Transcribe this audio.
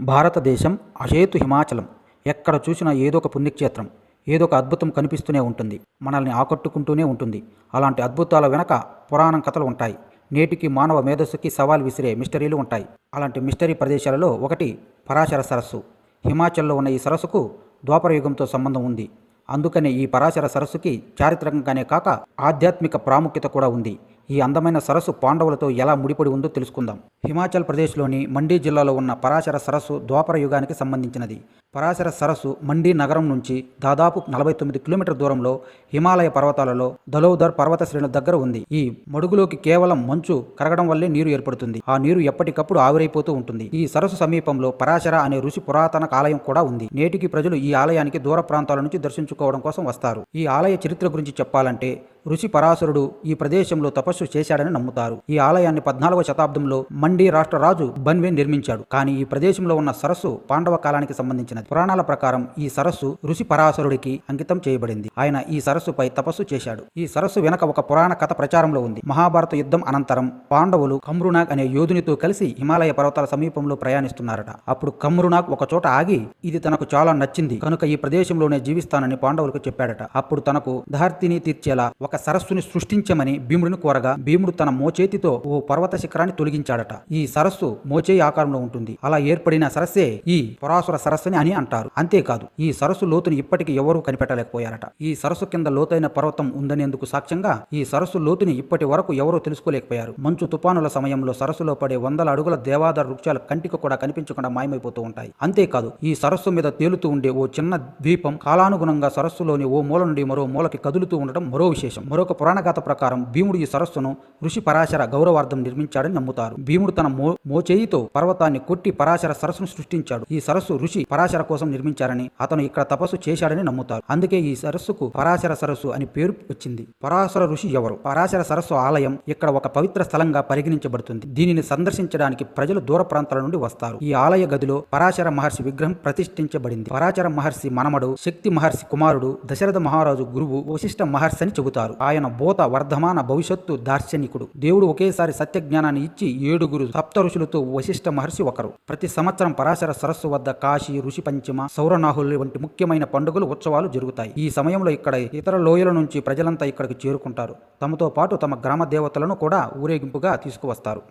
భారతదేశం అచేతు హిమాచలం. ఎక్కడ చూసినా ఏదో ఒక పుణ్యక్షేత్రం ఏదో ఒక అద్భుతం కనిపిస్తూనే ఉంటుంది మనల్ని ఆకట్టుకుంటూనే ఉంటుంది. అలాంటి అద్భుతాల వెనక పురాణం కథలు ఉంటాయి. నేటికి మానవ మేధస్సుకి సవాల్ విసిరే మిస్టరీలు ఉంటాయి. అలాంటి మిస్టరీ ప్రదేశాలలో ఒకటి పరాశర సరస్సు. హిమాచల్లో ఉన్న ఈ సరస్సుకు ద్వాపరయుగంతో సంబంధం ఉంది. అందుకనే ఈ పరాశర సరస్సుకి చారిత్రకంగానే కాక ఆధ్యాత్మిక ప్రాముఖ్యత కూడా ఉంది. ఈ అందమైన సరస్సు పాండవులతో ఎలా ముడిపడి ఉందో తెలుసుకుందాం. హిమాచల్ ప్రదేశ్లోని మండీ జిల్లాలో ఉన్న పరాశర సరస్సు ద్వాపర యుగానికి సంబంధించినది. పరాశర సరస్సు మండీ నగరం నుంచి దాదాపు నలభై తొమ్మిది కిలోమీటర్ దూరంలో హిమాలయ పర్వతాలలో దలోదర్ పర్వత శ్రేణుల దగ్గర ఉంది. ఈ మడుగులోకి కేవలం మంచు కరగడం వల్లే నీరు ఏర్పడుతుంది. ఆ నీరు ఎప్పటికప్పుడు ఆవిరైపోతూ ఉంటుంది. ఈ సరస్సు సమీపంలో పరాశర అనే ఋషి పురాతన ఆలయం కూడా ఉంది. నేటికి ప్రజలు ఈ ఆలయానికి దూర ప్రాంతాల నుంచి దర్శించుకోవడం కోసం వస్తారు. ఈ ఆలయ చరిత్ర గురించి చెప్పాలంటే ఋషి పరాశరుడు ఈ ప్రదేశంలో తపస్సు చేశాడని నమ్ముతారు. ఈ ఆలయాన్ని పద్నాలుగవ శతాబ్దంలో మండీ రాష్ట్ర రాజు బన్వే నిర్మించాడు. కానీ ఈ ప్రదేశంలో ఉన్న సరస్సు పాండవ కాలానికి సంబంధించినది. పురాణాల ప్రకారం ఈ సరస్సు ఋషి పరాశరుడికి అంకితం చేయబడింది. ఆయన ఈ సరస్సుపై తపస్సు చేశాడు. ఈ సరస్సు వెనక ఒక పురాణ కథ ప్రచారంలో ఉంది. మహాభారత యుద్ధం అనంతరం పాండవులు కమ్రునాగ్ అనే యోధునితో కలిసి హిమాలయ పర్వతాల సమీపంలో ప్రయాణిస్తున్నారట. అప్పుడు కమ్రునాగ్ ఒక చోట ఆగి ఇది తనకు చాలా నచ్చింది. కనుక ఈ ప్రదేశంలోనే జీవిస్తానని పాండవులకు చెప్పాడట. అప్పుడు తనకు ధార్తిని తీర్చేలా ఒక సరస్సుని సృష్టించమని భీముడిని కోరగా భీముడు తన మోచేతితో ఓ పర్వత శిఖరాన్ని తొలగించాడట. ఈ సరస్సు మోచేయి ఆకారంలో ఉంటుంది. అలా ఏర్పడిన సరస్సే ఈ పరాసుర సరస్సుని అని అంటారు. అంతేకాదు ఈ సరస్సు లోతుని ఇప్పటికీ ఎవరూ కనిపెట్టలేకపోయారట. ఈ సరస్సు కింద లోతైన పర్వతం ఉందనేందుకు సాక్ష్యంగా ఈ సరస్సు లోతుని ఇప్పటి వరకు ఎవరూ తెలుసుకోలేకపోయారు. మంచు తుపానుల సమయంలో సరస్సులో పడే వందల అడుగుల దేవాదార వృక్షాలు కంటికి కూడా కనిపించకుండా మాయమైపోతూ ఉంటాయి. అంతేకాదు ఈ సరస్సు మీద తేలుతూ ఉండే ఓ చిన్న ద్వీపం కాలానుగుణంగా సరస్సులోని ఓ మూల నుండి మరో మూలకి కదులుతూ ఉండడం మరో విశేషం. మరొక పురాణగాథ ప్రకారం భీముడు ఈ సరస్సును ఋషి పరాశర గౌరవార్థం నిర్మించాడని నమ్ముతారు. భీముడు తన మో మోచేయితో పర్వతాన్ని కొట్టి పరాశర సరస్సును సృష్టించాడు. ఈ సరస్సు ఋషి పరాశర కోసం నిర్మించారని అతను ఇక్కడ తపస్సు చేశాడని నమ్ముతారు. అందుకే ఈ సరస్సుకు పరాశర సరస్సు అని పేరు వచ్చింది. పరాశర ఋషి ఎవరు? పరాశర సరస్సు ఆలయం ఇక్కడ ఒక పవిత్ర స్థలంగా పరిగణించబడుతుంది. దీనిని సందర్శించడానికి ప్రజలు దూర ప్రాంతాల నుండి వస్తారు. ఈ ఆలయ గదిలో పరాశర మహర్షి విగ్రహం ప్రతిష్ఠించబడింది. పరాశర మహర్షి మనమడు శక్తి మహర్షి కుమారుడు దశరథ మహారాజు గురువు వశిష్ఠ మహర్షి అని చెబుతారు. ఆయన భూత వర్ధమాన భవిష్యత్తు దార్శనికుడు. దేవుడు ఒకేసారి సత్య జ్ఞానాన్ని ఇచ్చి ఏడుగురు సప్త ఋషులతో వశిష్ఠ మహర్షి ఒకరు. ప్రతి సంవత్సరం పరాశర సరస్సు వద్ద కాశీ ఋషి పంచమ సౌరనాహులు వంటి ముఖ్యమైన పండుగలు ఉత్సవాలు జరుగుతాయి. ఈ సమయంలో ఇక్కడ ఇతర లోయల నుంచి ప్రజలంతా ఇక్కడికి చేరుకుంటారు. తమతో పాటు తమ గ్రామ దేవతలను కూడా ఊరేగింపుగా తీసుకువస్తారు.